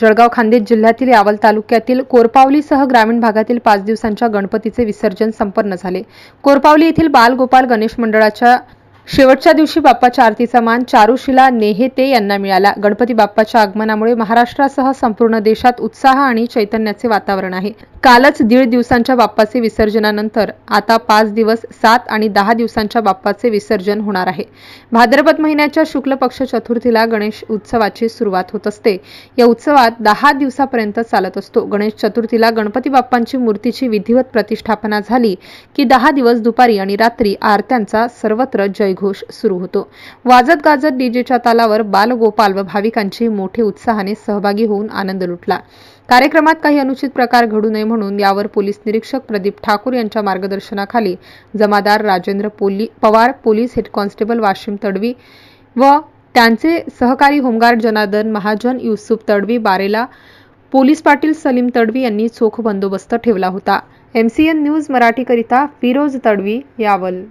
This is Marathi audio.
जळगाव खान्देश जिल्ह्यातील यावल तालुक्यातील कोरपावलीसह ग्रामीण भागातील पाच दिवसांच्या गणपतीचे विसर्जन संपन्न झाले. कोरपावली येथील बाल गोपाल गणेश मंडळाच्या शेवटच्या दिवशी बाप्पाच्या आरतीचा मान चारुशिला नेहेते यांना मिळाला. गणपती बाप्पाच्या आगमनामुळे महाराष्ट्रासह संपूर्ण देशात उत्साह आणि चैतन्याचे वातावरण आहे. कालच दीड दिवसांच्या बाप्पाचे विसर्जनानंतर आता पाच दिवस सात आणि दहा दिवसांच्या बाप्पाचे विसर्जन होणार आहे. भाद्रपद महिन्याच्या शुक्ल पक्ष चतुर्थीला गणेश उत्सवाची सुरुवात होत असते. या उत्सवात दहा दिवसापर्यंत चालत असतो. गणेश चतुर्थीला गणपती बाप्पांची मूर्तीची विधिवत प्रतिष्ठापना झाली की दहा दिवस दुपारी आणि रात्री आरत्यांचा सर्वत्र जय जयघोष सुरू होतो. वाजत गाजत डीजेच्या तालावर बालगोपाल व भाविकांची मोठे उत्साहाने सहभागी होऊन आनंद लुटला. कार्यक्रमात काही अनुचित प्रकार घडू नये म्हणून यावर पोलीस निरीक्षक प्रदीप ठाकूर यांच्या मार्गदर्शनाखाली जमादार राजेंद्र पोली Pawar police head constable Washim Tadvi व त्यांचे सहकारी home guard Janardan Mahajan Yusuf Tadvi Barela police Patil Salim Tadvi यांनी चोख बंदोबस्त ठेवला होता. एमसीएन न्यूज मराठीकरिता फिरोज तडवी यावल.